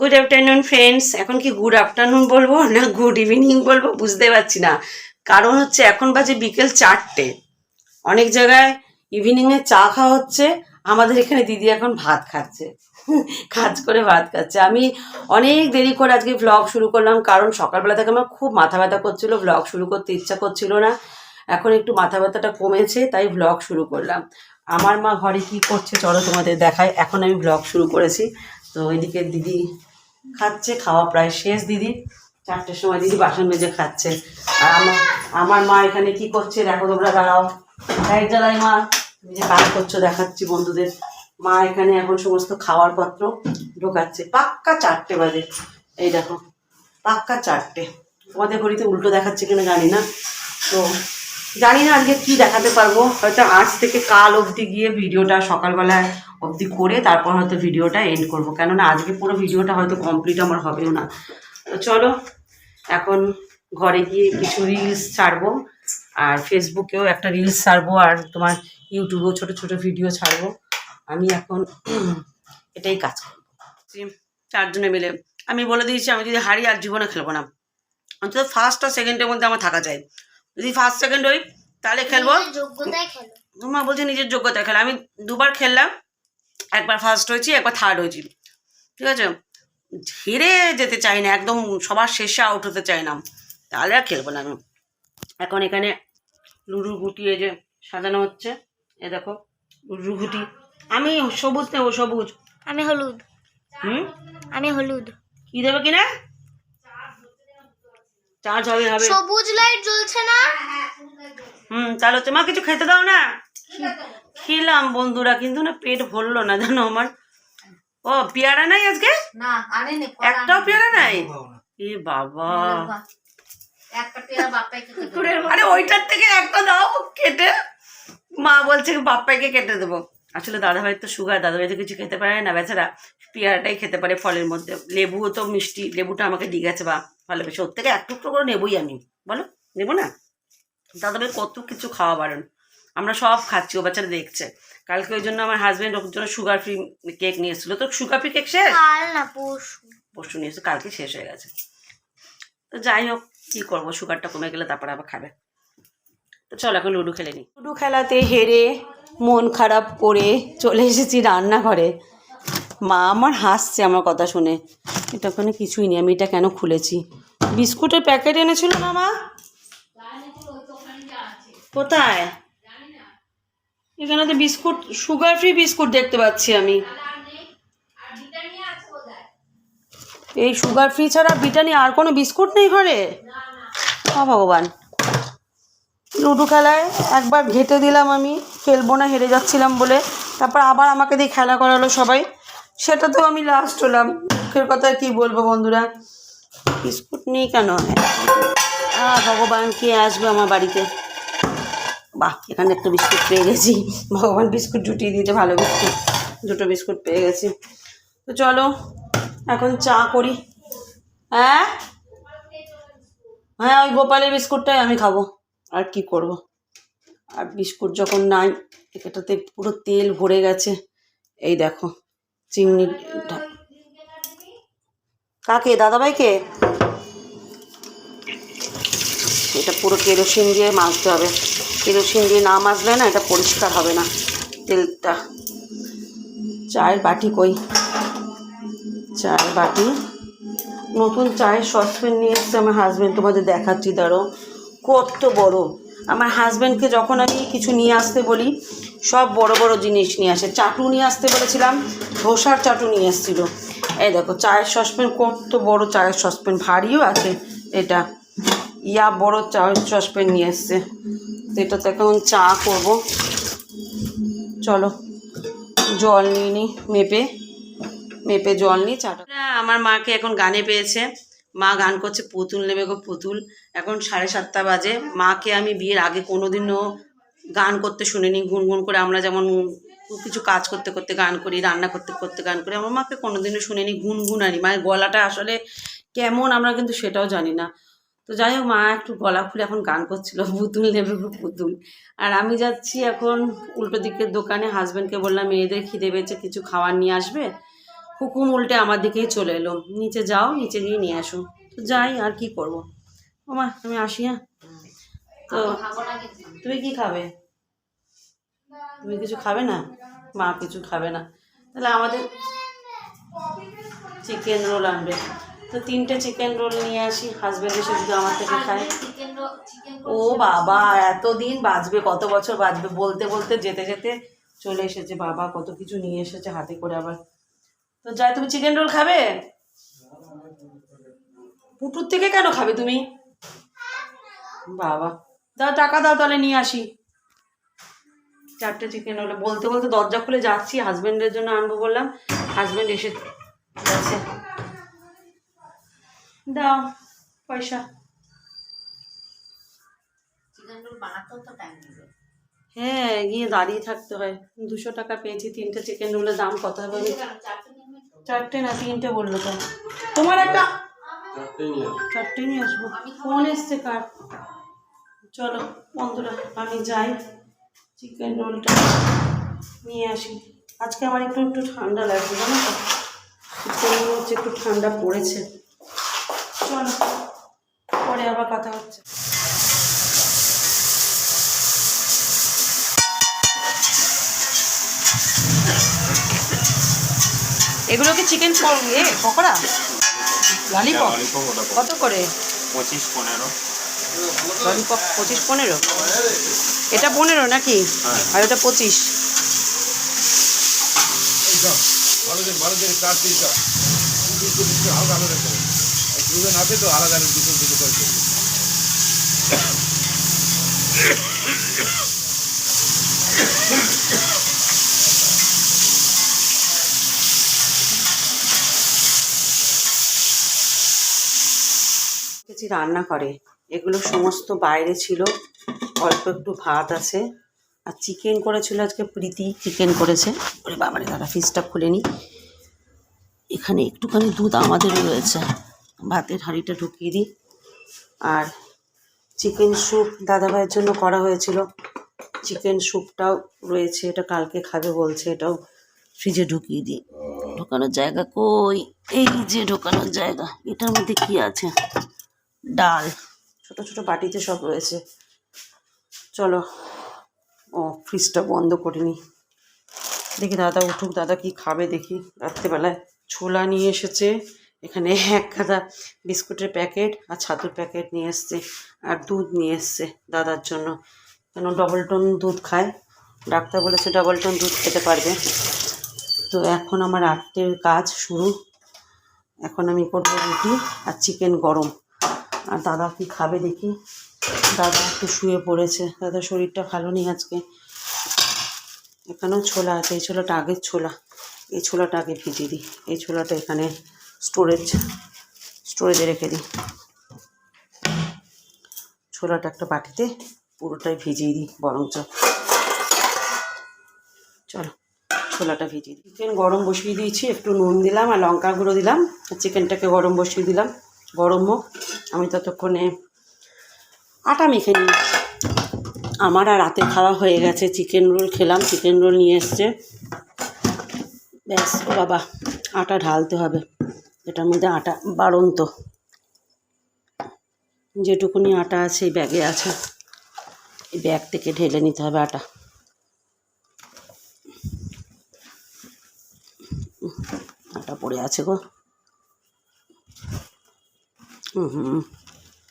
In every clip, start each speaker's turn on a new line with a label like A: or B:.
A: Good afternoon friends এখন কি good afternoon বলব না গুড ইভিনিং বলব বুঝতে পারছি না। কারণ হচ্ছে এখন বাজে বিকেল চারটে। অনেক জায়গায় ইভিনিংয়ে চা খাওয়া হচ্ছে। আমাদের এখানে দিদি এখন ভাত খাচ্ছে। কাজ করে ভাত খাচ্ছে। আমি অনেক দেরি করে আজকে ভ্লগ শুরু করলাম। কারণ সকালবেলা থেকে আমার খুব মাথা ব্যথা করছিল। ভ্লগ শুরু করতে ইচ্ছা করছিল না। এখন একটু মাথা ব্যথাটা কমেছে, তাই ভ্লগ শুরু করলাম। আমার মা ঘরে কি করছে চলো তোমাদের দেখায় এখন আমি ভ্লগ শুরু করেছি। তো এদিকে দিদি খাচ্ছে, খাওয়া প্রায় শেষ দিদি। চারটের সময় দিদি বাসন মেজে খাচ্ছে। আর আমার আমার মা এখানে কি করছে দেখো তোমরা দাঁড়াও। লাইট জ্বালাই মা, তুমি যে কাজ করছ, দেখাচ্ছি বন্ধুদের। মা এখানে এখন সমস্ত খাওয়ার পত্র ঢোকাচ্ছে। পাক্কা চারটে বাজে। এই দেখো, পাক্কা চারটে। তোমাদের ঘড়িতে উল্টো দেখাচ্ছে কিনা জানি না। তো জানি না আজকে কি দেখাতে পারব। হয়তো আজ থেকে কাল অবধি গিয়ে ভিডিওটা সকালবেলায় অবধি করে তারপর হয়তো ভিডিওটা এন্ড করব। কেননা আজকে পুরো ভিডিওটা হয়তো কমপ্লিট আমার হবেও না। তো চলো, এখন ঘরে গিয়ে কিছু রিলস ছাড়বো আর ফেসবুকেও একটা রিলস ছাড়বো আর তোমার ইউটিউবেও ছোট ছোট ভিডিও ছাড়বো। আমি এখন এটাই কাজ করব। চারজনে মিলে। আমি বলে দিয়েছি, আমি যদি হারি আর জীবনে খেলব না। অন্তত ফার্স্ট আর সেকেন্ডের মধ্যে আমার থাকা চাই যদি ফার্স্ট সেকেন্ড হই তাহলে খেলব।
B: যোগ্যতায়
A: তোমার বলছে নিজের যোগ্যতা খেলা। আমি দুবার খেললাম একবার ফার্স্ট হয়েছি একবার থার্ড হয়েছি। ঠিক আছে? হেরে যেতে চাই না একদম সবার শেষে আউট হতে চাই না। তাহলে আর খেলব না আমি। এখন এখানে লুডুর গুটি এই যে সাজানো হচ্ছে। এ দেখো লুডুর গুটি। আমি সবুজ নেব সবুজ?
B: আমি হলুদ।
A: হুম?
B: আমি হলুদ।
A: কি দেবে কিনা? চার্জ হবে হবে।
B: সবুজ লাইট জ্বলছে না?
A: হুম তাহলে হচ্ছে মা কিছু খেতে দাও না? খেলাম বন্ধুরা কিন্তু না পেট ভরলো না জানো আমার? ও পেয়ারা নাই আজকে?
C: না আনেনি
A: একটাও পেয়ারা নাই? এ বাবা।
C: একটা পেয়ারা বাপ্পাইকে খেতে দেবো।
A: আরে ওইটার থেকে একটা দাও কেটে মা বলছে বাপ্পাইকে কেটে দেবো। আসলে দাদাভাই তো সুগার দাদাভাই তো কিছু খেতে পারে না। বেচারা পেয়ারাটাই খেতে পারে ফলের মধ্যে। লেবুও তো মিষ্টি লেবুটা আমাকে দিয়ে গেছে বা ভালোবেসে। ওর থেকে এক টুকরো করে নেবই আমি। বলো নেব না? দাদাভাই কত কিছু খাওয়া বারণ। আমরা সব খাচ্ছি ও বাচ্চারা দেখছে। কালকে ওই জন্য আমার হাজব্যান্ড ওর জন্য সুগার ফ্রি কেক নিয়ে এসেছিল। তো সুগার ফ্রি কেক শেষ?
B: কাল না পরশু।
A: পরশু নিয়ে এসে কালকে শেষ হয়ে গেছে। তো যাই হোক কী করব? সুগারটা কমে গেলে তারপরে আবার খাবে। তো চল এখন লুডো খেলে নি। লুডো খেলাতে হেরে মন খারাপ করে চলে এসেছি রান্নাঘরে। মা আমার হাসছে আমার কথা শুনে। এটা ওখানে কিছুই নেই, আমি এটা কেন খুলেছি? বিস্কুটের প্যাকেট এনেছিল না মা? কোথায়? এখানে তো বিস্কুট, সুগার ফ্রি বিস্কুট দেখতে পাচ্ছি আমি। এই সুগার ফ্রি ছাড়া বিটানি আর কোনো বিস্কুট নেই ঘরে? ও ভগবান। লুডো খেলায় একবার ঘেটে দিলাম আমি, খেলব না, হেরে যাচ্ছিলাম বলে। তারপর আবার আমাকে দিয়ে খেলা করালো সবাই। সেটা তো আমি লাস্ট হলাম। দুঃখের কথা কি বলব বন্ধুরা? বিস্কুট নেই কেন? ভগবান কে আসবে আমার বাড়িতে? বাহ, এখানে একটা বিস্কুট পেয়ে গেছি। ভগবান বিস্কুট জুটিয়ে দিয়েছে, ভালো বিস্কুট। দুটো বিস্কুট পেয়ে গেছি। তো চলো, এখন চা করি। হ্যাঁ? হ্যাঁ ওই গোপালের বিস্কুটটাই আমি খাব। আর কি করব? আর বিস্কুট যখন নাই, এটাতে পুরো তেল ভরে গেছে। এই দেখো চিমনি কাকে? দাদাভাইকে? এটা পুরো কেরোসিন দিয়ে মাজতে হবে। কেরোসিন দিয়ে না মাজলে না এটা পরিষ্কার হবে না তেলটা। চায়ের বাটি কই? চায়ের বাটি। নতুন চায়ের সসপ্যান নিয়ে এসছে আমার হাজব্যান্ড তোমাদের দেখাচ্ছি দাঁড়ো কত বড়। আমার হাজব্যান্ডকে যখন আমি কিছু নিয়ে আসতে বলি, সব বড় বড় জিনিস নিয়ে আসে। চাটু নিয়ে আসতে বলেছিলাম, ধোসার চাটু নিয়ে এসেছিল। এই দেখো, চায়ের সসপ্যান কত বড় চায়ের সসপ্যান ভারীও আছে এটা। ইয়া বড় চায়ের সসপ্যান নিয়ে এসছে। তো এটাতে এখন চা করব। চলো, জল নিয়ে নিই মেপে মেপে জল নিই, চাটা। আমার মাকে এখন গানে পেয়েছে। মা গান করছে, পুতুল নেবে গো পুতুল। এখন সাড়ে সাতটা বাজে। মাকে আমি বিয়ের আগে কোনোদিনও গান করতে শুনিনি, গুনগুন করে। আমরা যেমন কিছু কাজ করতে করতে গান করি, রান্না করতে করতে গান করি, আমার মাকে কোনোদিনও শুনিনি, গুনগুনানি। মায়ের গলাটা আসলে কেমন আমরা কিন্তু সেটাও জানি না। তো যাই হোক, মা একটু গলা খুলে এখন গান করছিল, পুতুল নেবে গো পুতুল। আর আমি যাচ্ছি এখন উল্টো দিকের দোকানে। হাজব্যান্ডকে বললাম, মেয়েদের খিদে পেয়েছে, কিছু খাবার নিয়ে আসবে? হুকুম উল্টে আমার দিকেই চলে এলো। নিচে যাও নিচে গিয়ে নিয়ে আসো। তো যাই আর কি করব? ওমা আমি আসি হ্যাঁ? তো তুমি কি খাবে? তুমি কিছু খাবে না? মা কিছু খাবে না। তাহলে আমাদের চিকেন রোল আনবে। তো তিনটে চিকেন রোল নিয়ে আসি। হাজব্যান্ড এসে যদি আমার থেকে খায়।
C: চিকেন
A: ও বাবা এতদিন বাঁচবে কত বছর বাঁচবে? বলতে বলতে যেতে যেতে চলে এসেছে বাবা। কত কিছু নিয়ে এসেছে হাতে করে আবার তো যাই তুমি চিকেন রোল খাবে? পুটুর থেকে কেন খাবে তুমি? বাবা। দাও টাকা দাও তাহলে নিয়ে আসি। চারটে চিকেন রোল বলতে বলতে দরজা খুলে যাচ্ছি হাজবেন্ডের জন্য আনব বললাম। হাজবেন্ড এসে গেছে দাও পয়সা। হ্যাঁ গিয়ে দাঁড়িয়ে থাকতে হয়। দুশো টাকা পেয়েছি তিনটে চিকেন রোলের দাম কত হবে?
C: চারটে
A: না তিনটে বলল তো। তোমার একটা চারটে নিয়ে আসব। ফোন এসছে কার? চলো বন্ধুরা আমি যাই। চিকেন রোলটা নিয়ে আসি। আজকে আমার একটু একটু ঠান্ডা লাগছে জানো তো? মনে হচ্ছে একটু ঠান্ডা পড়েছে। চলো পরে আবার কথা হচ্ছে। এগুলো কি চিকেন এ পকোড়া? ললিপপ কত করে?
D: পঁচিশ পনেরো।
A: ললিপপ পঁচিশ পনেরো? এটা পনেরো নাকি? আর এটা পঁচিশ?
E: দুজন আছে তো আলাদা আলাদা দুটো দুটো করে দেবো।
A: দেখেছি রান্না করে। এগুলো সমস্ত বাইরে ছিল। অল্প একটু ভাত আছে। আর চিকেন করেছিল আজকে প্রীতি। চিকেন করেছে। ওরে বাবারে দাদা ফিসটা খুলে নি। এখানে একটুখানি দুধ আমাদের রয়েছে। ভাতের হাঁড়িটা ঢুকিয়ে দিই। আর চিকেন স্যুপ দাদাভাইয়ের জন্য করা হয়েছিল। চিকেন স্যুপটাও রয়েছে। এটা কালকে খাবে বলছে। এটাও ফ্রিজে ঢুকিয়ে দিই। ঢোকানোর জায়গা কই? এই যে ঢোকানোর জায়গা। এটার মধ্যে কি আছে? ডাল। ছোট ছোট বাটিতে সব রয়েছে। চলো, ও ফ্রিজটা বন্ধ করিনি দেখি দাদা উঠুক, দাদা কি খাবে দেখি। রাত্রেবেলায় ছোলা নিয়ে এসেছে। এখানে এক গাদা বিস্কুটের প্যাকেট আর ছাতুর প্যাকেট নিয়ে এসছে আর দুধ নিয়ে এসছে দাদার জন্য। কেন ডবল টোন দুধ খায়? ডাক্তার বলেছে ডবল টোন দুধ খেতে পারবে। তো এখন আমার রাত্রের কাজ শুরু। এখন আমি করব রুটি আর চিকেন গরম। আর দাদা কি খাবে দেখি। দাদা একটু শুয়ে পড়েছে। দাদার শরীরটা ভালো নেই আজকে। এখানেও ছোলা আছে, এই ছোলাটা আগের ছোলা। এই ছোলাটা আগে ভিজিয়ে দিই। এই ছোলাটা এখানে স্টোরেজ স্টোরেজে রেখে দিই। ছোলাটা একটা বাটিতে পুরোটাই ভিজিয়ে দিই বরঞ্চ। চলো, ছোলাটা ভিজিয়ে দিই। চিকেন গরম বসিয়ে দিয়েছি, একটু নুন দিলাম আর লঙ্কা গুঁড়ো দিলাম। চিকেনটাকে গরম বসিয়ে দিলাম। গরম হোক, আমি ততক্ষণে আটা মেখে নিই। আমার আর রাতে খাওয়া হয়ে গেছে, চিকেন রোল খেলাম, চিকেন রোল নিয়ে এসছে। ব্যাস বাবা, আটা ঢালতে হবে। এটার মধ্যে আটা বাড়ন্ত। যেটুকুনি আটা আছে, এই ব্যাগে আছে। এই ব্যাগ থেকে ঢেলে নিতে হবে আটা। আটা পড়ে আছে গো। হুম হুম।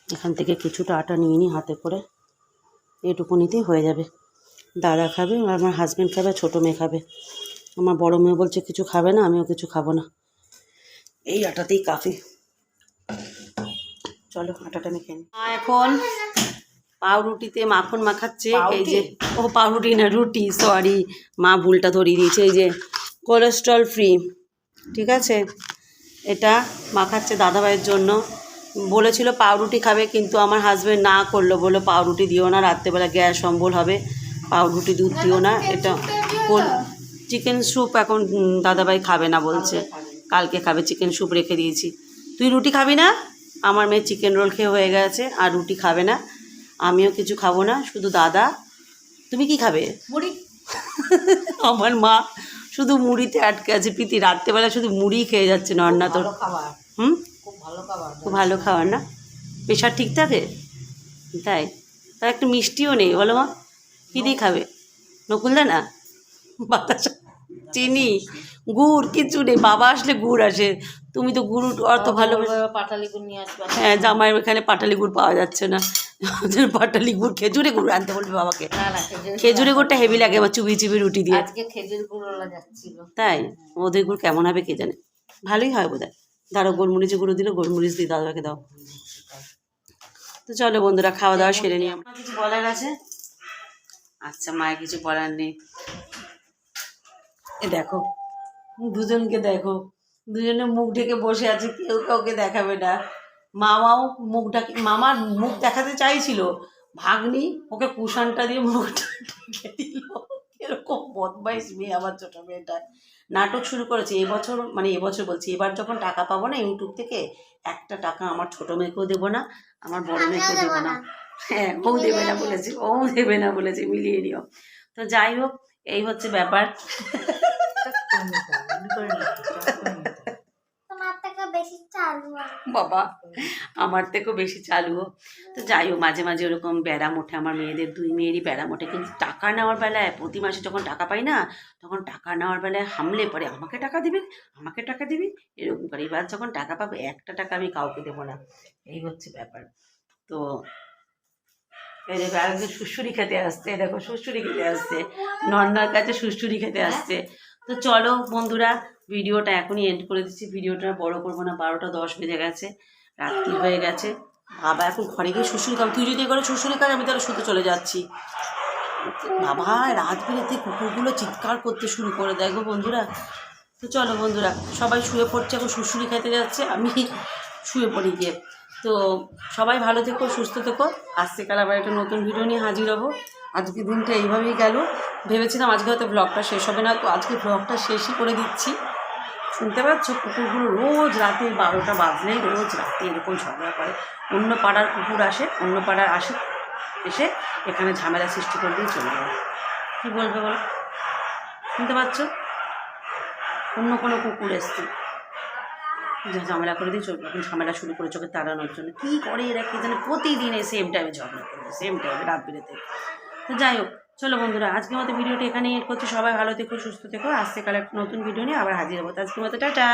A: এখান থেকে কিছুটা আটা নিয়ে নিই হাতে করে। এটুকুনিতেই হয়ে যাবে। দাদা খাবে আর আমার হাজব্যান্ড খাবে ছোটো মেয়ে খাবে। আমার বড় মেয়ে বলছে কিছু খাবে না আমিও কিছু খাব না। এই আটাতেই কাফি চলো আটাটা মেখে নিই এখন পাউরুটিতে মাখন মাখাচ্ছে এই যে ও পাউরুটি না রুটি সরি মা ভুলটা ধরিয়ে দিয়েছে এই যে কোলেস্ট্রল ফ্রি ঠিক আছে? এটা মাখাচ্ছে দাদাভাইয়ের জন্য। বলেছিল পাউরুটি খাবে কিন্তু আমার হাজব্যান্ড না করল। বলল পাউরুটি দিও না রাত্রেবেলা গ্যাস অম্বল হবে। পাউরুটি দুধ দিও না। এটা চিকেন স্যুপ এখন দাদাভাই খাবে না বলছে। কালকে খাবে চিকেন স্যুপ রেখে দিয়েছি। তুই রুটি খাবি না? আমার মেয়ে চিকেন রোল খেয়ে হয়ে গেছে আর রুটি খাবে না। আমিও কিছু খাব না শুধু দাদা। তুমি কি খাবে?
C: মুড়ি।
A: আমার মা শুধু মুড়িতে আটকে আছে প্রীতি। রাত্রেবেলা শুধু মুড়ি খেয়ে যাচ্ছে নন্না তোর। হুম?
C: ভালো খাবার
A: খুব ভালো খাবার না? প্রেশার ঠিক থাকে? তাই। তা একটু মিষ্টিও নেই বলো মা। কী দিয়ে খাবে? নকুল দা না? বাতাসা চিনি গুড় কিছু নেই বাবা আসলে গুড় আসে। তুমি তো গুড় অত ভালো
C: পাটালি গুড় নিয়ে আসবে।
A: হ্যাঁ জামাইয়ের এখানে পাটালি গুড় পাওয়া যাচ্ছে না। পাটালি গুড় খেজুরে গুড় আনতে বলবে বাবাকে।
C: খেজুরে
A: গুড়টা হেভি লাগে আমার চুবি চুবি রুটি দিয়ে।
C: আজকে খেজুর গুড়ওয়ালা যাচ্ছিল।
A: তাই ওদের গুড় কেমন হবে কে জানে? ভালোই হয় বোধ হয় ধরো গোলমরিচে গুঁড়ো দিলে, গোলমরিচ দিয়ে দাদাকে দাও। তো চলো বন্ধুরা খাওয়া দাওয়া সেরে নিই। আমার কিছু বলার আছে? আচ্ছা মায়ের কিছু বলার নেই। এ দেখো, দুজনকে দেখো। দুজনে মুখ ঢেকে বসে আছে, কেউ কাউকে দেখাবে না। মামাও মুখ মামার মুখ দেখাতে চাইছিল। ভাগ্নি ওকে কুশানটা দিয়ে মুখটা ঢেকে দিল। এরকম বদমাইশ মেয়ে আমার ছোট মেয়েটা। নাটক শুরু করেছি এবছর মানে এবছর বলছি এবার যখন টাকা পাবো না ইউটিউব থেকে একটা টাকা আমার ছোট মেয়েকেও দেবো না আমার বড় মেয়েকেও
B: দেবো
A: না। হ্যাঁ ও দেবে না বলেছে ও দেবে না বলেছে মিলিয়ে নিও। তো যাই হোক এই হচ্ছে ব্যাপার
B: তোমার থেকে বেশি চালু আছে।
A: বাবা, আমার থেকেও বেশি চালু। তো যাই হোক, মাঝে মাঝে ওরকম ব্যারাম ওঠে। আমার মেয়েদের, দুই মেয়েরই ব্যারাম ওঠে। কিন্তু টাকা নেওয়ার বেলায় প্রতি মাসে যখন টাকা পাই না, তখন টাকা নেওয়ার বেলায় হামলে পরে আমাকে টাকা দিবি? আমাকে টাকা দিবি? এরকম করে। এবার যখন টাকা পাবে, একটা টাকা আমি কাউকে দেবো না। এই হচ্ছে ব্যাপার। তো এই দেখো খেতে আসছে। দেখো সুশুরি খেতে আসছে। নন্নার কাছে সুশুরি খেতে আসছে। তো চলো, বন্ধুরা ভিডিওটা এখনই এন্ড করে দিচ্ছি। ভিডিওটা বড় করব না, বারোটা দশ বেজে গেছে, রাত্রি হয়ে গেছে। বাবা এখন ঘরে গিয়ে শ্বশুরি খাবে তুই যদি এখানে শ্বশুরি খাস আমি তাহলে শুতে চলে যাচ্ছি। বাবা, রাত বেরোতে কুকুরগুলো চিৎকার করতে শুরু করে। দেখো বন্ধুরা, তো চলো বন্ধুরা, সবাই শুয়ে পড়ছে, এখন শ্বশুরি খেতে যাচ্ছে, আমি শুয়ে পড়ি গিয়ে। তো সবাই ভালো থেকো, সুস্থ থেকো। কাল আবার একটা নতুন ভিডিও নিয়ে হাজির হব। আজকে দিনটা এইভাবেই গেল। ভেবেছিলাম আজকে হয়তো ব্লগটা শেষ হবে না, তো আজকে ব্লগটা শেষই করে দিচ্ছি। শুনতে পাচ্ছ? কুকুরগুলো রোজ রাতে বারোটা বাজলেই রোজ রাতে এরকম ঝগড়া করে। অন্য পাড়ার কুকুর আসে, অন্য পাড়ার আসে, এসে এখানে ঝামেলা সৃষ্টি করে দিয়ে চলে যায়। কী বলবে বলো? শুনতে পাচ্ছ? অন্য কোনো কুকুর এসছে। ঝামেলা করে দিয়ে চলবে এখন ঝামেলা শুরু করে চোখে তাড়ানোর জন্য। কী করে এরা কে জানে? প্রতিদিন এই সেম টাইমে ঝগড়া করবে সেম টাইমে রাত বিরেতে। তো যাই হোক চলো বন্ধুরা, আজকের মতো ভিডিওটা এখানেই এড করছি। সবাই ভালো থেকো, সুস্থ থেকো। আসছে কাল নতুন ভিডিও নিয়ে আবার হাজির হব। আজকের মতো, টাটা।